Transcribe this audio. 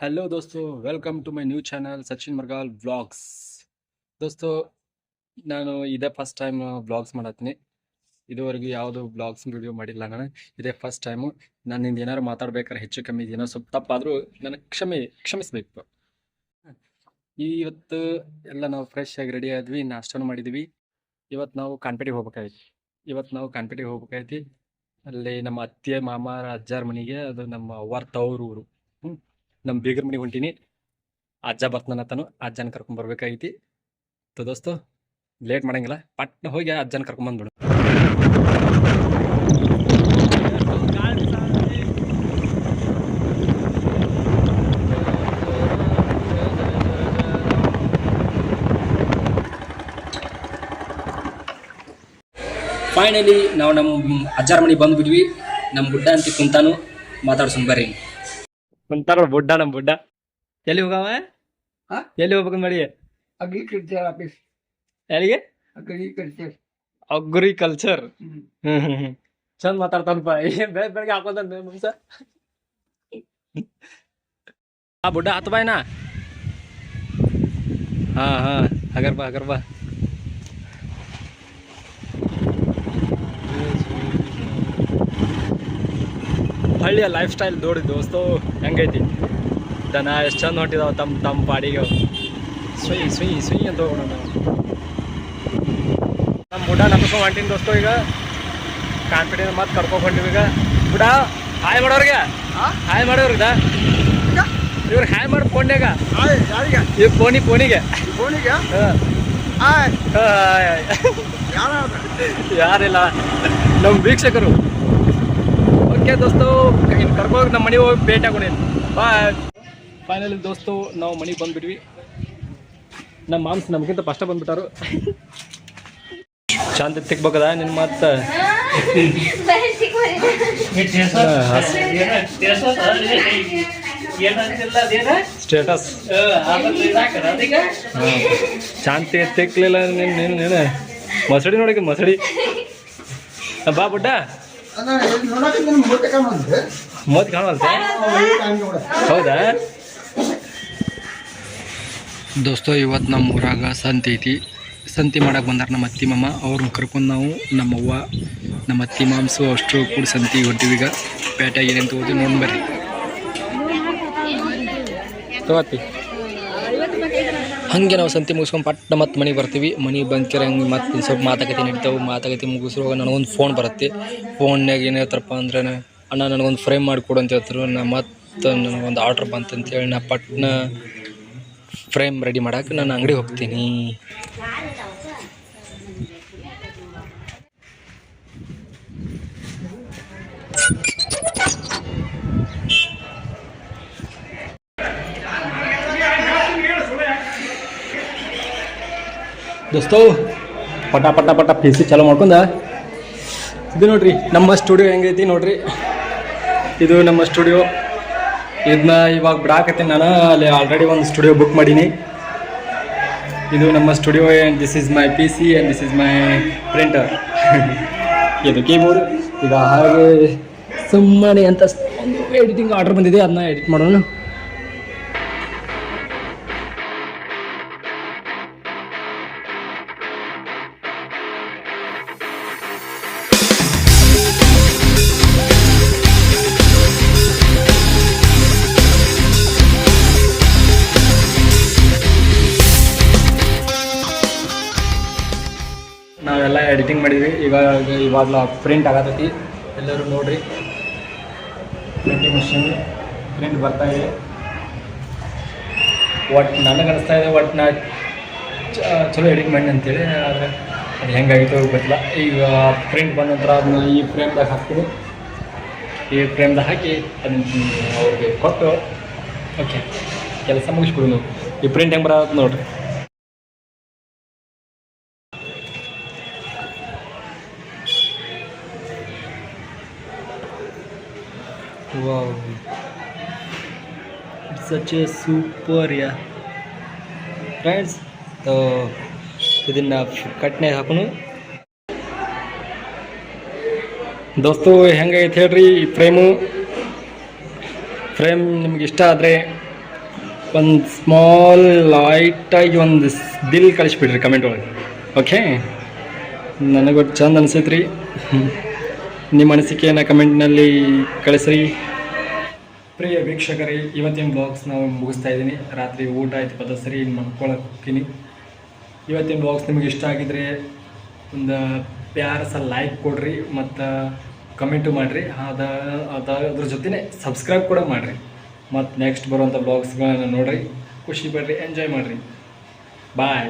Hello दोस्तों welcome to my new channel Sachin Margal vlogs ದೋಸ್ತು ನಾನು ಇದೇ ಫಸ್ಟ್ ಟೈಮ್ ವ್ಲಾಗ್ಸ್ ಮಾಡತ್ತೀನಿ ಇದುವರೆಗೂ ಯಾವುದು ವ್ಲಾಗ್ಸ್ ವಿಡಿಯೋ ಮಾಡಿಲ್ಲ ನಾನು ಇದೇ ಫಸ್ಟ್ ಟೈಮು ನನ್ನಿಂದ ಏನಾದ್ರು ಮಾತಾಡ್ಬೇಕಾದ್ರೆ ಹೆಚ್ಚು ಕಮ್ಮಿ ಏನೋ ಸ್ವಲ್ಪ ತಪ್ಪಾದರೂ ನನಗೆ ಕ್ಷಮೆ ಕ್ಷಮಿಸ್ಬೇಕು ಇವತ್ತು ಎಲ್ಲ ನಾವು ಫ್ರೆಶ್ ಆಗಿ ರೆಡಿ ಆದ್ವಿ ನಾಷ್ಟನೂ ಮಾಡಿದ್ವಿ ಇವತ್ತು ನಾವು ಕಾನ್ಪೇಟಿಗೆ ಹೋಗ್ಬೇಕಾಯ್ತು ಇವತ್ತು ನಾವು ಕಾನ್ಪೇಟಿಗೆ ಹೋಗ್ಬೇಕಾಯ್ತಿ ಅಲ್ಲಿ ನಮ್ಮ ಅತ್ತೆ ಮಾಮ ಅಜ್ಜಾರ ಮನೆಗೆ ಅದು ನಮ್ಮ ಅವ್ವಾರ ತವ್ರ ಊರು ಹ್ಞೂ ನಮ್ಮ ಬೀಗರ ಮನೆಗೆ ಹೊಂಟೀನಿ. ಅಜ್ಜ ಬರ್ತಾನತ್ತಾನು ಅಜ್ಜನ ಕರ್ಕೊಂಡ್ ಬರ್ಬೇಕಾಗೈತಿ. ತೋ ದೋಸ್ತು, ಲೇಟ್ ಮಾಡಂಗಿಲ್ಲ, ಪಟ್ನ ಹೋಗಿ ಅಜ್ಜನ ಕರ್ಕೊಂಡ್ ಬಂದ್ಬಿಡು. ಫೈನಲಿ ನಾವು ನಮ್ಮ ಅಜ್ಜಾರ ಮನೆಗೆ ಬಂದ್ಬಿಟ್ವಿ. ನಮ್ಮ ಗುಡ್ಡ ಅಂತ ಕುಂತಾನು. ಮಾತಾಡ್ಸೋಣ ಬರ್ರಿ. ಕುಂತಾರ ಬುಡ್ಡ ನಮ್ಮ ಬುಡ್ಡ. ಎಲ್ಲಿ ಹೋಗವ? ಹಾ? ಎಲ್ಲಿ ಹೋಗ್ಬೇಕು ಮಾಡಿ? Agriculture office. ಎಲ್ಲಿಗೆ? ಅಗ್ರಿಕಲ್ಚರ್. ಅಗ್ರಿಕಲ್ಚರ್. ಹ್ಮ್. ಹ್ಮ್ ಹ್ಮ್ ಹ್ಮ್. ಚಂದ ಮಾತಾಡ್ತಾನಪ್ಪ. ಏನ್ ಬೆಳಗ್ಗೆ ಬೆಳಗ್ಗೆ ಮುಂಸ ಆ ಬುಡ್ಡ ಹತ್ತು ಬಾಯ್ನ ಹಾ ಹಾ. ಹಗರ್ ಬಾ ಹಗರ್ ಬಾ. ಹಳ್ಳಿಯ ಲೈಫ್ ಸ್ಟೈಲ್ ನೋಡಿ ದೋಸ್ತು ಹೆಂಗೈತಿ? ದನ ಎಷ್ಟು ಚಂದ ಹೊಂಟಿದಾವೆ ತಮ್ಮ ತಮ್ಮ ಪಾಡಿಗೆ. ಸುಯಿ ಸುಯ್ ಸುಯ್ ಅಂತ ಹೋಗೋಣ ನಾವು ನಮ್ಮ ಬುಡ ನಮಸ್ಕೋ ಹೊಂಟಿನ ದೋಸ್ತು ಈಗ. ಕಾನ್ಫಿಡೆನ್ಸ್ ಮತ್ತೆ ಕರ್ಕೊಂಡ್ ಹೊಂಟಿವಿ ಈಗ. ಬುಡ ಹಾಯ್ ಮಾಡೋರಿಗೆ. ಹಾಯ್ ಮಾಡೋರ್ಗ ಇವ್ರಿಗೆ ಹಾಯ್ ಮಾಡಿ ಫೋನ್ಯಾಗ ಇವ್ ಫೋನಿ ಫೋನಿಗೆ. ಫೋನಿಗೆ? ಯಾರಿಲ್ಲ. ನಮ್ಮ ವೀಕ್ಷಕರು. ಓಕೆ ದೋಸ್ತು ಇನ್ನು ಕರ್ಕೋಗಿ ನಮ್ಮ ಮನೆಗೆ ಹೋಗಿ ಭೇಟಿ ಹಾಕೊಂಡಿನಿ ಬಾಯ್ ಫೈನಲಿ ದೋಸ್ತು, ನಾವು ಮನೆಗೆ ಬಂದ್ಬಿಟ್ವಿ. ನಮ್ಮ ಮಾಮ್ಸ್ ನಮಗಿಂತ ಫಸ್ಟ್ ಬಂದ್ಬಿಟ್ಟಾರು. ಚಂದ ತಿಕ್ಬೇಕದ ನಿನ್ನ ಮತ್ತೆ ಸ್ಟೇಟಸ್ ಶಾಂತಿ ತಿಕ್ಲಿಲ್ಲ ನಿನ್ನ ನಿನ್ನ ನೀನು. ಮಸಡಿ ನೋಡಕ್ಕೆ ಮಸಡಿ. ಬಾ ಬುಡ್ಡ. ಮೂರ್ತಿ ಕಾಣುವಂತೆ. ಹೌದಾ? ದೋಸ್ತ ಇವತ್ತು ನಮ್ಮ ಊರಾಗ ಸಂತಿ ಐತಿ. ಸಂತಿ ಮಾಡಕ್ಕೆ ಬಂದಾರ ನಮ್ಮ ಅತ್ತಿ ಮಾಮ. ಅವ್ರನ್ನ ಕರ್ಕೊಂಡು ನಾವು ನಮ್ಮವ್ವ ನಮ್ಮ ಅತ್ತಿ ಮಾಂಸು, ಅಷ್ಟು ಕೂಡ ಸಂತಿ ಹೊಟ್ಟಿವಿ ಈಗ. ಪೇಟೆಗೆ ಏನೇನು ತಗೋದು ನೋಡಿ ಬರ್ರಿ. ತಗೋತಿ. ಹಂಗೆ ನಾವು ಸಂತಿ ಮುಗಿಸ್ಕೊಂಡು ಪಟ್ಟ ಮತ್ತೆ ಮನೆಗೆ ಬರ್ತೀವಿ. ಮನೆಗೆ ಬಂದ್ಕಿರ ಹಂಗೆ ಮತ್ತೆ ಸ್ವಲ್ಪ ಮಾತುಕತೆ ನಡೀತಾವೆ. ಮಾತುಕತೆ ಮುಗಿಸುವಾಗ ನನಗೊಂದು ಫೋನ್ ಬರುತ್ತೆ. ಫೋನ್ನಾಗ ಏನು ಹೇಳ್ತಾರಪ್ಪ ಅಂದ್ರೆ, ಅಣ್ಣ, ನನಗೊಂದು ಫ್ರೇಮ್ ಮಾಡಿಕೊಡು ಅಂತ ಹೇಳ್ತಾರೆ ನಾ ಮತ್ತೆ ನನಗೊಂದು ಆರ್ಡ್ರ್ ಬಂತಂತೇಳಿ ನಾ ಪಟ್ನ ಫ್ರೇಮ್ ರೆಡಿ ಮಾಡೋಕೆ ನಾನು ಅಂಗಡಿಗೆ ಹೋಗ್ತೀನಿ. ದೋಸ್ತೋ, ಪಟ ಪಟ ಪಟ ಪಿ ಸಿ ಚಾಲೂ ಮಾಡ್ಕೊಂಡ. ಇದು ನೋಡ್ರಿ, ನಮ್ಮ ಸ್ಟುಡಿಯೋ ಹೆಂಗೈತಿ ನೋಡ್ರಿ. ಇದು ನಮ್ಮ ಸ್ಟುಡಿಯೋ ಇದನ್ನ ಇವಾಗ ಬಿಡಾಕತ್ತೀನಿ ನಾನು, ಅಲ್ಲಿ ಆಲ್ರೆಡಿ ಒಂದು ಸ್ಟುಡಿಯೋ ಬುಕ್ ಮಾಡೀನಿ. ಇದು ನಮ್ಮ studio and this is my P C and this is my printer ಇದು ಕೀಬೋರ್ಡ್ ಈಗ ಹಾಗೆ ಸುಮ್ಮನೆ ಅಂತ ಒಂದು ಎಡಿಟಿಂಗ್ ಆರ್ಡರ್ ಬಂದಿದೆ, ಅದನ್ನ ಎಡಿಟ್ ಮಾಡೋಣ. ನಾವೆಲ್ಲ ಎಡಿಟಿಂಗ್ ಮಾಡಿದ್ವಿ. ಇವಾಗ ಇವಾಗಲ ಪ್ರಿಂಟ್ ಆಗತೈತಿ. ಎಲ್ಲರೂ ನೋಡ್ರಿ. ಪ್ರಿಂಟಿಂಗ್ ಮಿಷಿನ್ ಪ್ರಿಂಟ್ ಬರ್ತಾ ಇದೆ. ಒಟ್ಟು ನನಗೆ ಅನಿಸ್ತಾ ಇದೆ ಒಟ್ಟು ನಾ ಚಲೋ ಎಡಿಟ್ ಮಾಡಿ ಅಂತೇಳಿ. ಆದರೆ ಅದು ಹೆಂಗಾಗಿತ್ತು ಗೊತ್ತಿಲ್ಲ. ಈಗ ಪ್ರಿಂಟ್ ಬಂದ ನಂತರ ಅದನ್ನ ಈ ಫ್ರೇಮ್ದಾಗ ಹಾಕ್ತೀನಿ. ಈ ಫ್ರೇಮ್ದಾಗ ಹಾಕಿ ಅದನ್ನ ಅವ್ರಿಗೆ ಕೊಟ್ಟು ಓಕೆ ಕೆಲಸ ಮುಗಿಸ್ಬಿಡು ನಾವು. ಈ ಪ್ರಿಂಟ್ ಹೆಂಗೆ ಬರೋದು ನೋಡ್ರಿ. Wow. It's such a super yeah. Friends, तो ಇದನ್ನ ಕಟ್ನೆ ಹಾಕೋನು ದೋಸ್ತು ಹೆಂಗೈತೆ ಹೇಳ್ರಿ ಈ ಫ್ರೇಮು ಫ್ರೇಮ್ ನಿಮ್ಗೆ ಇಷ್ಟ ಆದರೆ ಒಂದು ಸ್ಮಾಲ್ ಲೈಟಾಗಿ ಒಂದು ದಿಲ್ ಕಳಿಸ್ಬಿಡ್ರಿ ಕಮೆಂಟ್ ಒಳಗೆ ಓಕೆ ನನಗೊಟ್ಟು ಚಂದ ಅನಿಸೈತೆ ರೀ ನಿಮ್ಮ ಅನಿಸಿಕೆಯನ್ನು ಕಮೆಂಟ್ನಲ್ಲಿ ಕಳಿಸ್ರಿ ಪ್ರಿಯ ವೀಕ್ಷಕರೇ, ಇವತ್ತಿನ ಬ್ಲಾಗ್ಸ್ ನಾವು ಮುಗಿಸ್ತಾ ಇದ್ದೀನಿ. ರಾತ್ರಿ ಊಟ ಆಯ್ತು ಪದ ಸರಿ, ಇನ್ನು ಮಲ್ಕೊಳಕ್ಕೆ ಇವತ್ತಿನ ಬ್ಲಾಗ್ಸ್ ನಿಮಗೆ ಇಷ್ಟ ಆಗಿದ್ರೆ ಒಂದು ಪ್ಯಾರ ಸಹ ಲೈಕ್ ಕೊಡ್ರಿ, ಮತ್ತು ಕಮೆಂಟು ಮಾಡಿರಿ. ಅದ ಅದ, ಅದ್ರ ಜೊತೆನೇ ಸಬ್ಸ್ಕ್ರೈಬ್ ಕೂಡ ಮಾಡಿರಿ. ಮತ್ತು ನೆಕ್ಸ್ಟ್ ಬರುವಂಥ ಬ್ಲಾಗ್ಸ್ಗಳನ್ನ ನೋಡಿರಿ. ಖುಷಿ ಪಡ್ರಿ ಎಂಜಾಯ್ ಮಾಡಿರಿ. ಬಾಯ್